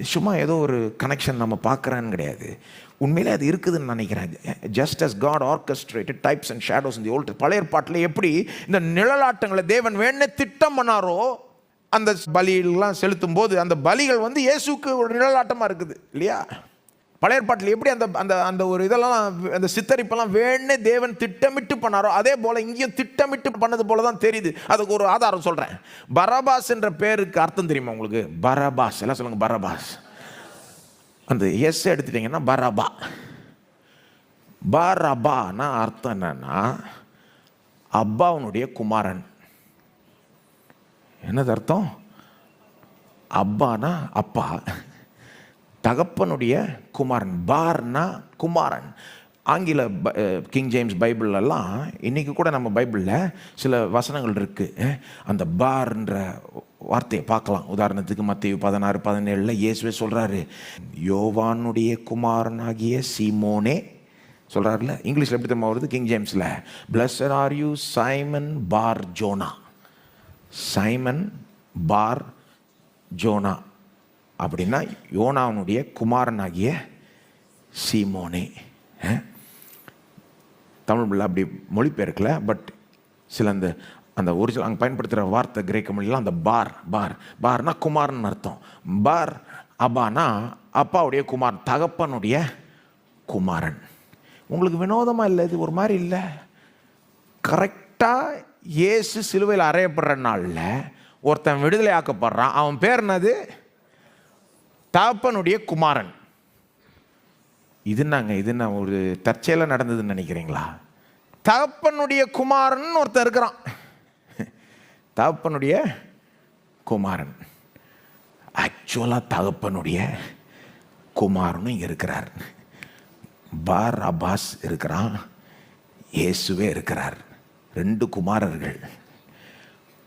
சும்மா ஏதோ ஒரு கனெக்ஷன் நம்ம பார்க்குறேன்னு கிடையாது. உண்மையிலே அது இருக்குதுன்னு நினைக்கிறேன் just as God orchestrated types and shadows இந்த ஓல்டு பழைய பாட்டில் எப்படி இந்த நிழலாட்டங்களை தேவன் வேணே திட்டம் பண்ணாரோ அந்த பலியெல்லாம் செலுத்தும் போது அந்த பலிகள் வந்து இயேசுக்கு ஒரு நிழலாட்டமாக இருக்குது. இல்லையா? பழைய ஏற்பாட்டில் எப்படி அந்த அந்த அந்த ஒரு இதெல்லாம் அந்த சித்தரிப்பெல்லாம் வேணே தேவன் திட்டமிட்டு பண்ணாரோ அதே போல் இங்கேயும் திட்டமிட்டு பண்ணது போல தான் தெரியுது. அதுக்கு ஒரு ஆதாரம் சொல்கிறேன் பரபாஸ் என்ற பேருக்கு அர்த்தம் தெரியுமா உங்களுக்கு? பரபாஸ். எல்லாம் சொல்லுங்க பரபாஸ். அந்த எஸ் எடுத்துட்டீங்கன்னா பரபா. பரபானா அர்த்தம் என்னன்னா அப்பாவுனுடைய குமாரன். என்னது அர்த்தம்? அப்பானா அப்பா. தகப்பனுடைய குமாரன் பார்னா குமாரன். ஆங்கில ப- கிங் ஜேம்ஸ் பைபிள்லலாம் இன்றைக்கி கூட நம்ம பைபிளில் சில வசனங்கள் இருக்குது அந்த பார்ன்ற வார்த்தையை பார்க்கலாம். உதாரணத்துக்கு மத்திய பதினாறு பதினேழில் இயேசுவே சொல்கிறாரு யோவானுடைய குமாரனாகிய சீமோனே சொல்கிறாருல இங்கிலீஷில் எப்படி தெரியுமா வருது? King ஜேம்ஸில் blessed are you Simon Bar Jona Simon Bar Jona அப்படின்னா யோனாவனுடைய குமாரனாகிய சீமோனே அஹ்? தமிழ் அப்படி மொழிபெயர்க்கல பட் சில அந்த அந்த ஒரிஜினல் அங்கே பயன்படுத்துகிற வார்த்தை கிரேக்க மொழியில் அந்த பார் பார். பார்னா குமாரன் அர்த்தம். பார் அப்பானா அப்பாவுடைய குமாரன் தகப்பனுடைய குமாரன். உங்களுக்கு வினோதமாக இல்லை? இது ஒரு மாதிரி இல்லை. கரெக்டாக இயேசு சிலுவையில் அறையப்படுற நாளில் ஒருத்தன் விடுதலை ஆக்கப்படுறான் அவன் பேர் என்னது? தகப்பனுடைய குமாரன். இது நாங்க இது நான் ஒரு தற்செயலாக நடந்ததுன்னு நினைக்கிறீங்களா? தகப்பனுடைய குமாரன் ஒருத்தர் இருக்கிறான். தகப்பனுடைய குமாரன். ஆக்சுவலாக தகப்பனுடைய குமாரனும் இங்கே இருக்கிறார். பார் அபாஸ் இருக்கிறான். இயேசுவே இருக்கிறார். ரெண்டு குமாரர்கள்.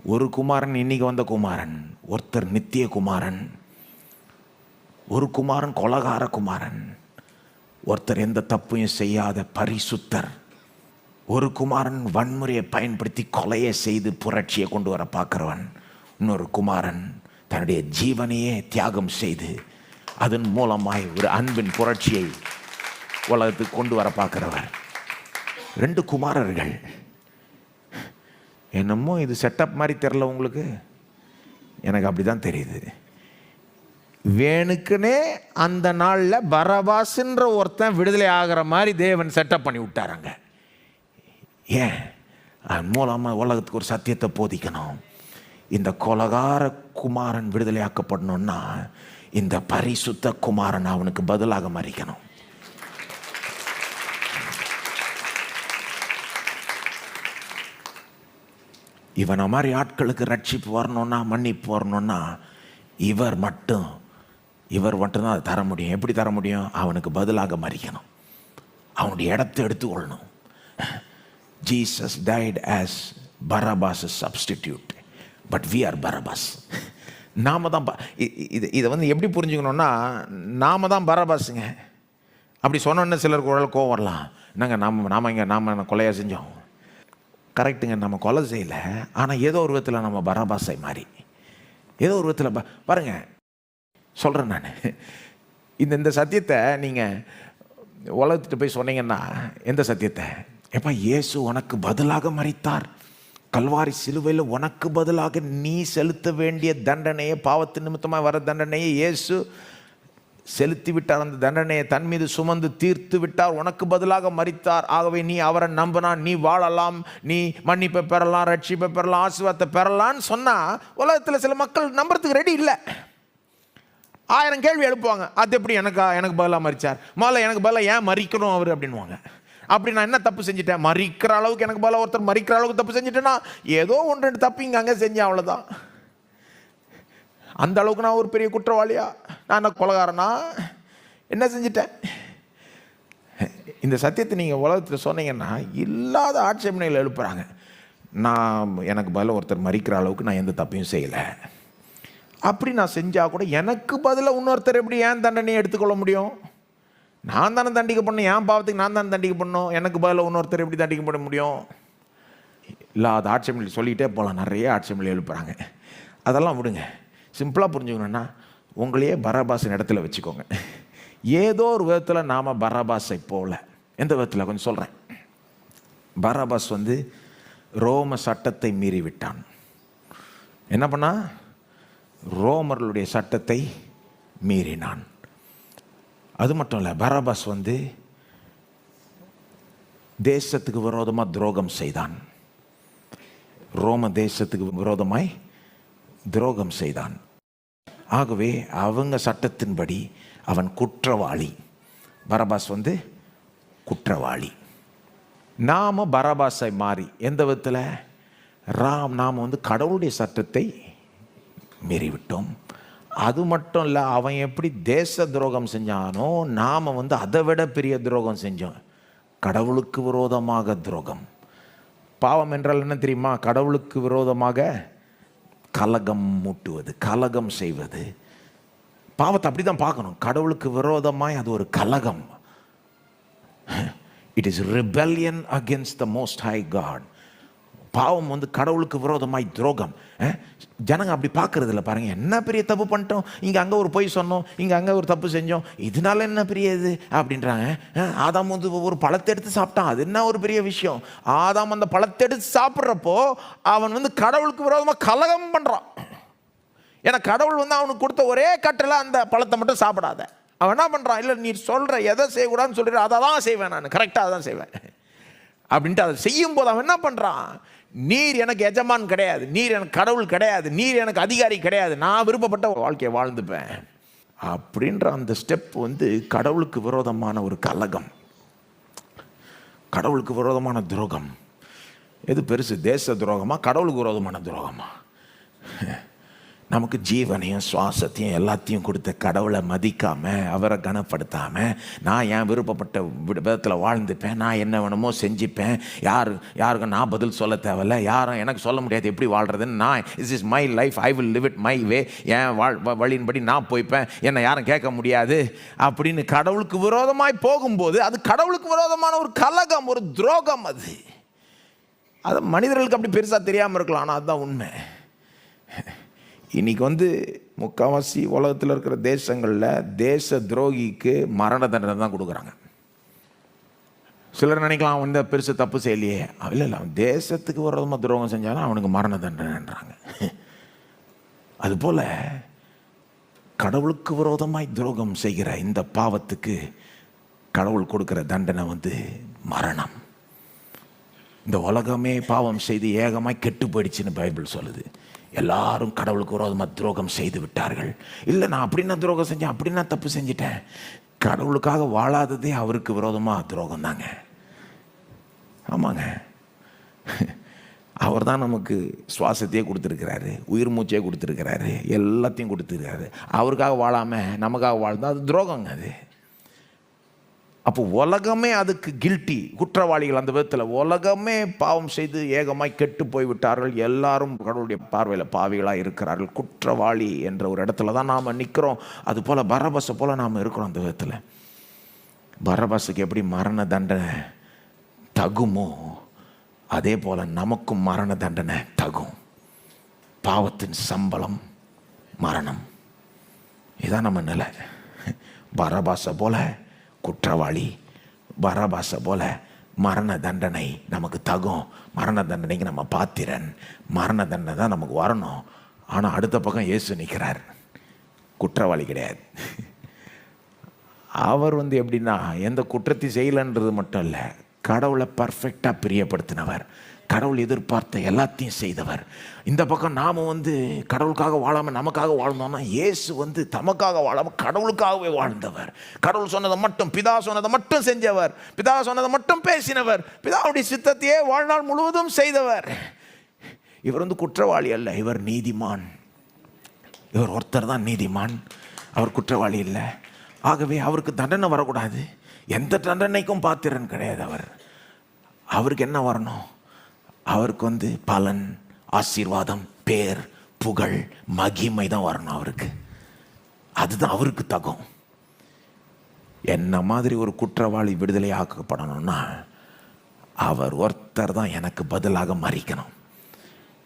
ஒரு குமாரன் இன்னைக்கு வந்த குமாரன். ஒருத்தர் நித்திய குமாரன். ஒரு குமாரன் கொலகார குமாரன். ஒருத்தர் எந்த தப்பையும் செய்யாத பரிசுத்தர். ஒரு குமாரன் வன்முறையை பயன்படுத்தி கொலையை செய்து புரட்சியை கொண்டு வர பார்க்குறவன். இன்னொரு குமாரன் தன்னுடைய ஜீவனையே தியாகம் செய்து அதன் மூலமாய் ஒரு அன்பின் புரட்சியை உலகத்துக்கு கொண்டு வர பார்க்குறவர். ரெண்டு குமாரர்கள். என்னமோ இது செட்டப் மாதிரி தெரில உங்களுக்கு. எனக்கு அப்படி தான் தெரியுது. வேணுக்குனே அந்த நாளில் பரபாசுன்ற ஒருத்தன் விடுதலை ஆகிற மாதிரி தேவன் செட்டப் பண்ணி விட்டாராங்க ஏன்? அதன் மூலமாக உலகத்துக்கு ஒரு சத்தியத்தை போதிக்கணும். இந்த கொலகார குமாரன் விடுதலையாக்கப்படணும்னா இந்த பரிசுத்த குமாரன் அவனுக்கு பதிலாக மறிக்கணும். இவனை மாதிரி ஆட்களுக்கு ரட்சிப்பு வரணும்னா மன்னிப்பு வரணும்னா இவர் மட்டும் இவர் மட்டும்தான் அதை தர முடியும். எப்படி தர முடியும்? அவனுக்கு பதிலாக மறிக்கணும். அவனுடைய இடத்தை எடுத்துக்கொள்ளணும். Jesus died as Barabbas substitute but we are Barabbas நாம தான் ப- இது இதை வந்து எப்படி புரிஞ்சுக்கணும்னா நாம தான் பரபாஸுங்க அப்படி சொன்னோன்னு சிலருக்கு ஒரு கோவம் வரலாம். என்னங்க நாம் நாம இங்கே நாம் கொலையாக செஞ்சோம்? கரெக்டுங்க நம்ம கொலை செய்யலை. ஆனால் ஏதோ ஒரு விதத்தில் நம்ம பரபாசை மாறி. ஏதோ ஒரு விதத்தில் ப- பாருங்கள் சொல்கிறேன் நான். இந்த இந்த சத்தியத்தை நீங்கள் உலகத்துட்டு போய் சொன்னீங்கன்னா எந்த சத்தியத்தை? எப்பா இயேசு உனக்கு பதிலாக மறித்தார் கல்வாரி சிலுவையில் உனக்கு பதிலாக நீ செலுத்த வேண்டிய தண்டனையை பாவத்து நிமித்தமாக வர தண்டனையை இயேசு செலுத்தி விட்டார். அந்த தண்டனையை தன் மீது சுமந்து தீர்த்து விட்டார். உனக்கு பதிலாக மறித்தார் ஆகவே நீ அவரை நம்பினா நீ வாழலாம் நீ மன்னிப்பை பெறலாம் ரட்சிப்பை பெறலாம் ஆசீர்வாதத்தை பெறலாம்னு சொன்னால் உலகத்தில் சில மக்கள் நம்புறதுக்கு ரெடி இல்லை. ஆயிரம் கேள்வி எழுப்புவாங்க. அது எப்படி? எனக்கா? எனக்கு பதிலாக மறிச்சார் முதல்ல எனக்கு பதிலாக ஏன் மறிக்கணும் அவர்? அப்படின்வாங்க அப்படி நான் என்ன தப்பு செஞ்சுட்டேன்? மறிக்கிற அளவுக்கு எனக்கு பதிலாக ஒருத்தர் மறிக்கிற அளவுக்கு தப்பு செஞ்சுட்டேன்னா ஏதோ ஒன்று ரெண்டு தப்பு இங்கே அங்கே செஞ்சேன் அவ்வளோதான் அந்த அளவுக்கு நான் ஒரு பெரிய குற்றவாளியா? நான் என்ன கொலகாரனா? என்ன செஞ்சிட்டேன்? இந்த சத்தியத்தை நீங்கள் உலகத்தில் சொன்னீங்கன்னா இல்லாத ஆட்சேபனைகள் எழுப்புகிறாங்க நான் எனக்கு பதிலாக ஒருத்தர் மறிக்கிற அளவுக்கு நான் எந்த தப்பையும் செய்யலை. அப்படி நான் செஞ்சால் கூட எனக்கு பதிலாக இன்னொருத்தர் எப்படி ஏன் தண்டனையை எடுத்துக்கொள்ள முடியும்? நான் தானே தண்டிக்க பண்ணணும் என் பாவத்துக்கு நான் தானே தண்டிக்க பண்ணணும் எனக்கு பதிலாக இன்னொருத்தர் எப்படி தண்டிக்க பண்ண முடியும்? இல்லாத ஆட்சேபனை சொல்லிகிட்டே போகலாம் நிறைய ஆட்சேபனை எழுப்புறாங்க. அதெல்லாம் விடுங்க. சிம்பிளாக புரிஞ்சுக்கணுன்னா உங்களையே பராபாஸின் இடத்துல வச்சுக்கோங்க. ஏதோ ஒரு விதத்தில் நாம் பராபாஸை போல. எந்த விதத்தில்? கொஞ்சம் சொல்கிறேன் பராபாஸ் வந்து ரோம சட்டத்தை மீறி விட்டான் என்ன பண்ணால் ரோமர்களுடைய சட்டத்தை மீறினான். அது மட்டும் இல்லை பரபஸ் வந்து தேசத்துக்கு விரோதமாக துரோகம் செய்தான். ரோம தேசத்துக்கு விரோதமாய் துரோகம் செய்தான். ஆகவே அவங்க சட்டத்தின்படி அவன் குற்றவாளி. பரபாஸ் வந்து குற்றவாளி. நாம் பரபாஸை மாறி எந்த விதத்தில்? ராம் நாம் வந்து கடவுளுடைய சட்டத்தை மீறிவிட்டோம். அது மட்டும் இல்லை அவன் எப்படி தேச துரோகம் செஞ்சானோ நாம் வந்து அதை விட பெரிய துரோகம் செஞ்சோம். கடவுளுக்கு விரோதமாக துரோகம். பாவம் என்றால் என்ன தெரியுமா? கடவுளுக்கு விரோதமாக கலகம் மூட்டுவது கலகம் செய்வது. பாவத்தை அப்படி தான் பார்க்கணும். கடவுளுக்கு விரோதமாய் அது ஒரு கலகம். It is rebellion against the most high God பாவம் வந்து கடவுளுக்கு விரோதமாய் துரோகம். ஜனங்க அப்படி பார்க்கறது இல்லை பாருங்க. என்ன பெரிய தப்பு பண்ணிட்டோம்? இங்கே அங்கே ஒரு பொய் சொன்னோம். இங்கே அங்கே ஒரு தப்பு செஞ்சோம். இதனால என்ன பெரிய இது அப்படின்றாங்க ஆதாம் வந்து ஒரு பழத்தை எடுத்து சாப்பிட்டான். அது என்ன ஒரு பெரிய விஷயம்? ஆதாம் அந்த பழத்தை எடுத்து சாப்பிட்றப்போ அவன் வந்து கடவுளுக்கு விரோதமாக கலகம் பண்ணுறான் ஏன்னா கடவுள் வந்து அவனுக்கு கொடுத்த ஒரே கட்டில் அந்த பழத்தை மட்டும் சாப்பிடாத. அவன் என்ன பண்ணுறான் இல்லை நீ சொல்கிற எதை செய்யக்கூடாதுன்னு சொல்கிற அதை தான் செய்வேன் நான். கரெக்டாக தான் செய்வேன். அப்படின்ட்டு அதை செய்யும் போது அவன் என்ன பண்ணுறான் நீர் எனக்கு எஜமான் கிடையாது நீர் எனக்கு கடவுள் கிடையாது நீர் எனக்கு அதிகாரி கிடையாது நான் விருப்பப்பட்ட வாழ்க்கையை வாழ்ந்துப்பேன். அப்படின்ற அந்த ஸ்டெப் வந்து கடவுளுக்கு விரோதமான ஒரு கலகம். கடவுளுக்கு விரோதமான துரோகம். எது பெருசு தேச துரோகமா? கடவுளுக்கு விரோதமான துரோகமா? நமக்கு ஜீவனையும் சுவாசத்தையும் எல்லாத்தையும் கொடுத்த கடவுளை மதிக்காம அவரை கனப்படுத்தாமல் நான் என் விருப்பப்பட்ட விதத்தில் வாழ்ந்துப்பேன் நான் என்ன வேணுமோ செஞ்சுப்பேன் யார் யாருக்கும் நான் பதில் சொல்ல தேவையில்ல யாரும் எனக்கு சொல்ல முடியாது எப்படி வாழ்கிறதுன்னு நான் is is my life I will live it my way என் வாழ் வ- வழியின்படி நான் போய்ப்பேன் என்னை யாரும் கேட்க முடியாது அப்படின்னு கடவுளுக்கு விரோதமாய் போகும்போது அது கடவுளுக்கு விரோதமான ஒரு கலகம் ஒரு துரோகம் அது. அது மனிதர்களுக்கு அப்படி பெருசாக தெரியாமல் இருக்கலாம் ஆனால் அதுதான் உண்மை. இன்னைக்கு வந்து முக்கால்வாசி உலகத்தில் இருக்கிற தேசங்களில் தேச துரோகிக்கு மரண தண்டனை தான் கொடுக்குறாங்க. சிலர் நினைக்கலாம் அவன் இந்த பெருசு தப்பு செய்யலையே. இல்லை இல்லை அவன் தேசத்துக்கு விரோதமாக துரோகம் செஞ்சாலும் அவனுக்கு மரண தண்டனைன்றாங்க. அதுபோல் கடவுளுக்கு விரோதமாய் துரோகம் செய்கிற இந்த பாவத்துக்கு கடவுள் கொடுக்குற தண்டனை வந்து மரணம். இந்த உலகமே பாவம் செய்து ஏகமாய் கெட்டு போயிடுச்சுன்னு பைபிள் சொல்லுது. எல்லாரும் கடவுளுக்கு விரோதமாக துரோகம் செய்து விட்டார்கள். இல்லை நான் அப்படின்னா துரோகம் செஞ்சேன்? அப்படின்னா தப்பு செஞ்சிட்டேன்? கடவுளுக்காக வாழாததே அவருக்கு விரோதமாக துரோகம் தாங்க. ஆமாங்க. அவர் தான் நமக்கு சுவாசத்தையே கொடுத்துருக்கிறாரு உயிர் மூச்சையே கொடுத்துருக்கிறாரு எல்லாத்தையும் கொடுத்துருக்காரு அவருக்காக வாழாமல் நமக்காக வாழ்ந்தால் அது துரோகங்க அது. அப்போ உலகமே அதுக்கு கில்ட்டி குற்றவாளிகள் அந்த விதத்தில். உலகமே பாவம் செய்து ஏகமாய் கெட்டு போய்விட்டார்கள். எல்லாரும் கடவுளுடைய பார்வையில் பாவிகளாக இருக்கிறார்கள். குற்றவாளி என்ற ஒரு இடத்துல தான் நாம் நிற்கிறோம் அது போல் பரபஸை போல் நாம் இருக்கிறோம் அந்த விதத்தில். பரபஸுக்கு எப்படி மரண தண்டனை தகுமோ அதே போல் நமக்கும் மரண தண்டனை தகும். பாவத்தின் சம்பளம் மரணம். இதான் நம்ம நிலை. பரபாசை போல் குற்றவாளி பரபாசை போல மரண தண்டனை நமக்கு தகும். மரண தண்டனைக்கு நம்ம பாத்திரன். மரண தண்டனை தான் நமக்கு வரணும். ஆனால் அடுத்த பக்கம் இயேசு நிற்கிறார் குற்றவாளி கிடையாது. அவர் வந்து எப்படின்னா எந்த குற்றத்தையும் செய்யலைன்றது மட்டும் இல்லை. கடவுளை பர்ஃபெக்டாக பிரியப்படுத்தினவர். கடவுள் எதிர்பார்த்த எல்லாத்தையும் செய்தவர். இந்த பக்கம் நாம் வந்து கடவுளுக்காக வாழாமல் நமக்காக வாழ்ந்தோம்னா இயேசு வந்து தமக்காக வாழாமல் கடவுளுக்காகவே வாழ்ந்தவர். கடவுள் சொன்னதை மட்டும் பிதா சொன்னதை மட்டும் செஞ்சவர். பிதா சொன்னதை மட்டும் பேசினவர். பிதாவுடைய சித்தத்தையே வாழ்நாள் முழுவதும் செய்தவர். இவர் வந்து குற்றவாளி அல்ல இவர் நீதிமான். இவர் ஒருத்தர் தான் நீதிமான். அவர் குற்றவாளி இல்லை. ஆகவே அவருக்கு தண்டனை வரக்கூடாது. எந்த தண்டனைக்கும் பாத்திரன் கிடையாது அவர். அவருக்கு என்ன வரணும்? அவருக்கு வந்து பலன் ஆசீர்வாதம் பேர் புகழ் மகிமை தான் வரணும் அவருக்கு. அதுதான் அவருக்கு தகும். என்ன மாதிரி ஒரு குற்றவாளி விடுதலை ஆக்கப்படணும்னா அவர் ஒருத்தர் தான் எனக்கு பதிலாக மறிக்கணும்.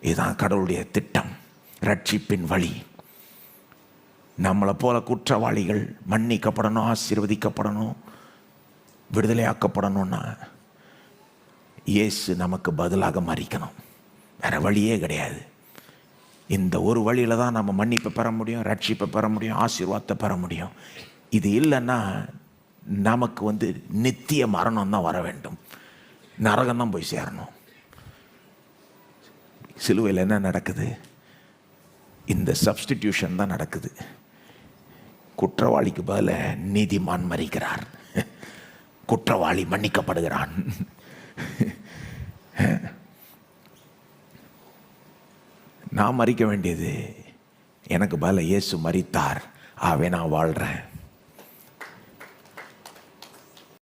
இதுதான் கடவுளுடைய திட்டம் ரட்சிப்பின் வழி. நம்மளை போல குற்றவாளிகள் மன்னிக்கப்படணும் ஆசீர்வதிக்கப்படணும் விடுதலையாக்கப்படணும்னா இயேசு நமக்கு பதிலாக மறிக்கணும். வேற வழியே கிடையாது. இந்த ஒரு வழியில் தான் நம்ம மன்னிப்பை பெற முடியும் ரட்சிப்பை பெற முடியும் ஆசீர்வாதத்தை பெற முடியும். இது இல்லைன்னா நமக்கு வந்து நித்திய மரணம் தான் வர வேண்டும். நரகம் தான் போய் சேரணும். சிலுவையில் என்ன நடக்குது? இந்த சப்ஸ்டிடியூஷன் தான் நடக்குது. குற்றவாளிக்கு பதில நீதிமான் மறிக்கிறார். குற்றவாளி மன்னிக்கப்படுகிறான். நான் மறிக்க வேண்டியது எனக்கு பல இயேசு மறித்தார். ஆகவே நான் வாழ்கிறேன்